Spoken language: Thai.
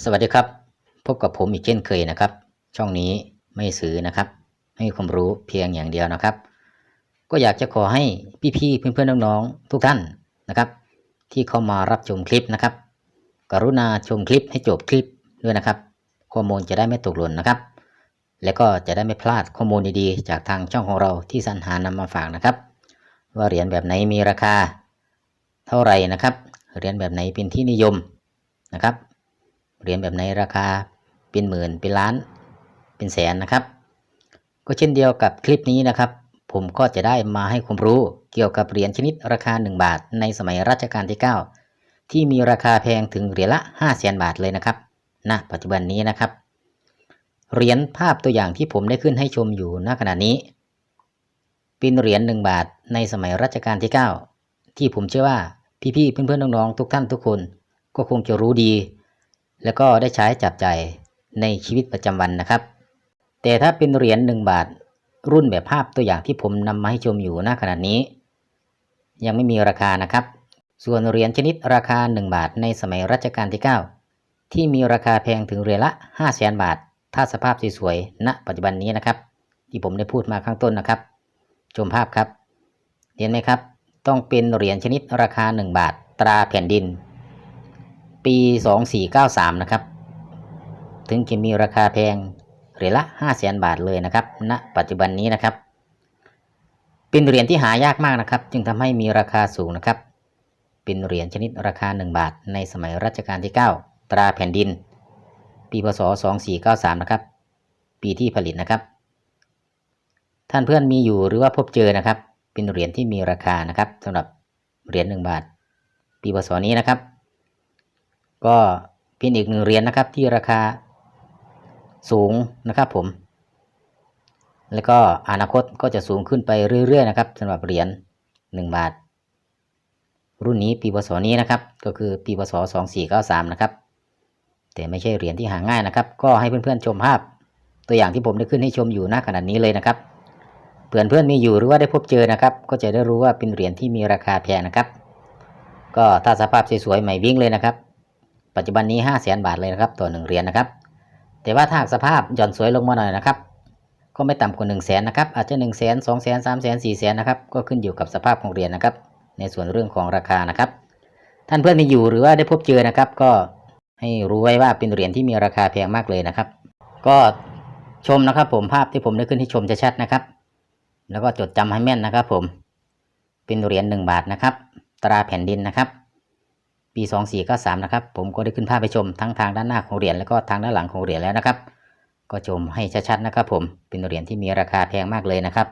สวัสดีครับ พบกับผมอีกเช่นเคยนะครับ ช่องนี้ไม่ซื้อนะครับ ให้ความรู้เพียงอย่างเดียวนะครับ ก็อยากจะขอให้พี่ๆเพื่อนๆน้องๆทุกท่านนะครับ ที่เข้ามารับชมคลิปนะครับ กรุณาชมคลิปให้จบคลิปด้วยนะครับ ข้อมูลจะได้ไม่ตกหล่นนะครับ และก็จะได้ไม่พลาดข้อมูลดีๆ จากทางช่องของเราที่สรรหานำมาฝากนะครับ ว่าเหรียญแบบไหนมีราคา เท่าไหร่นะครับเหรียญแบบไหนเป็นที่นิยมนะครับ เหรียญแบบไหนราคาเป็นหมื่นเป็นล้านเป็นแสนนะครับ ก็เช่นเดียวกับคลิปนี้นะครับ ผมก็จะได้มาให้ความรู้เกี่ยวกับเหรียญชนิดราคา 1 บาท ในสมัยรัชกาลที่ 9 ที่มีราคาแพงถึงเหรียญละ5แสนบาทเลยนะครับณปัจจุบันนี้นะครับเหรียญภาพตัวอย่างที่ผมได้ขึ้นให้ชมอยู่ณขณะนี้เป็นเหรียญ1บาทในสมัยรัชกาลที่ 9 ที่ผมเชื่อว่าพี่ๆเพื่อนๆน้องๆทุกท่านทุกคน ก็คงจะรู้ดี แล้วก็ได้ใช้จับใจายในชีวิตประจำวันนะครับ แต่ถ้าเป็นเหรียญ1บาท รุ่นแบบภาพตัวอย่างที่ผมนำมาให้ชมอยู่ณขณะนี้ ยังไม่มีราคานะครับ ส่วนเหรียญชนิดราคา 1 บาทในสมัยรัชกาลที่ 9 ที่มีราคาแพงถึงเหรียญละ5 0 0แสนบาท ถ้าสภาพสวยๆณปัจจุบันนี้นะครับ ที่ผมได้พูดมาข้างต้นนะครับ ชมภาพครับ เห็นไหมครับ ต้องเป็นเหรียญชนิดราคา 1 บาท ตราแผ่นดิน ปี 2493 นะครับ ถึงจะมีราคาแพงเหรียญละ5 0 0แสนบาทเลยนะครับณปัจจุบันนี้นะครับ เป็นเหรียญที่หายากมากนะครับ จึงทำให้มีราคาสูงนะครับ เป็นเหรียญชนิดราคา 1 บาท ในสมัยรัชกาลที่ 9 ตราแผ่นดิน ปีพศ 2493 นะครับ ปีที่ผลิตนะครับ ท่านเพื่อนมีอยู่หรือว่าพบเจอนะครับ เป็นเหรียญที่มีราคานะครับสำหรับเหรียญ1บาท ปีพศนี้นะครับ ก็เป็นอีกหนึ่งเหรียญนะครับที่ราคาสูงนะครับผม แล้วก็อนาคตก็จะสูงขึ้นไปเรื่อยๆนะครับสำหรับเหรียญ1บาท รุ่นนี้ปีพศนี้นะครับ ก็คือปีพศ2493นะครับ แต่ไม่ใช่เหรียญที่หาง่ายนะครับ ก็ให้เพื่อนๆชมภาพ ตัวอย่างที่ผมได้ขึ้นให้ชมอยู่ณขณะนี้เลยนะครับเพื่อนเพื่อนๆมีอยู่หรือว่าได้พบเจอนะครับ ก็จะได้รู้ว่าเป็นเหรียญที่มีราคาแพงนะครับ ก็ถ้าสภาพสวยๆใหม่วิ่งเลยนะครับ ปัจจุบันนี้5 0 0แสนบาทเลยนะครับต่อหนึ่งเหรียญนะครับ แต่ว่าถ้าหากสภาพหย่อนสวยลงมาหน่อยนะครับ ก็ไม่ต่ำกว่า1 0 0 0 0แสนนะครับ อาจจะ1 0 0 0 0 0 2 0 0 0 0 3 0 0 0 0 4 0 0 0นะครับ ก็ขึ้นอยู่กับสภาพของเหรียญนะครับ ในส่วนเรื่องของราคานะครับ ท่านเพื่อนมีอยู่หรือว่าได้พบเจอนะครับ ก็ให้รู้ไว้ว่าเป็นเหรียญที่มีราคาแพงมากเลยนะครับ ก็ชมนะครับ ผมภาพที่ผมได้ขึ้นให้ชมจะชัดนะครับ แล้วก็จดจำให้แม่นนะครับ ผม เป็นเหรียญ1บาทนะครับ ตราแผ่นดินนะครับ ปี 2493 นะครับ ผมก็ได้ขึ้นภาพไปชมทั้งทางด้านหน้าของเหรียญแล้วก็ทางด้านหลังของเหรียญแล้วนะครับ ก็ชมให้ชัดๆนะครับผมเป็นเหรียญที่มีราคาแพงมากเลยนะครับ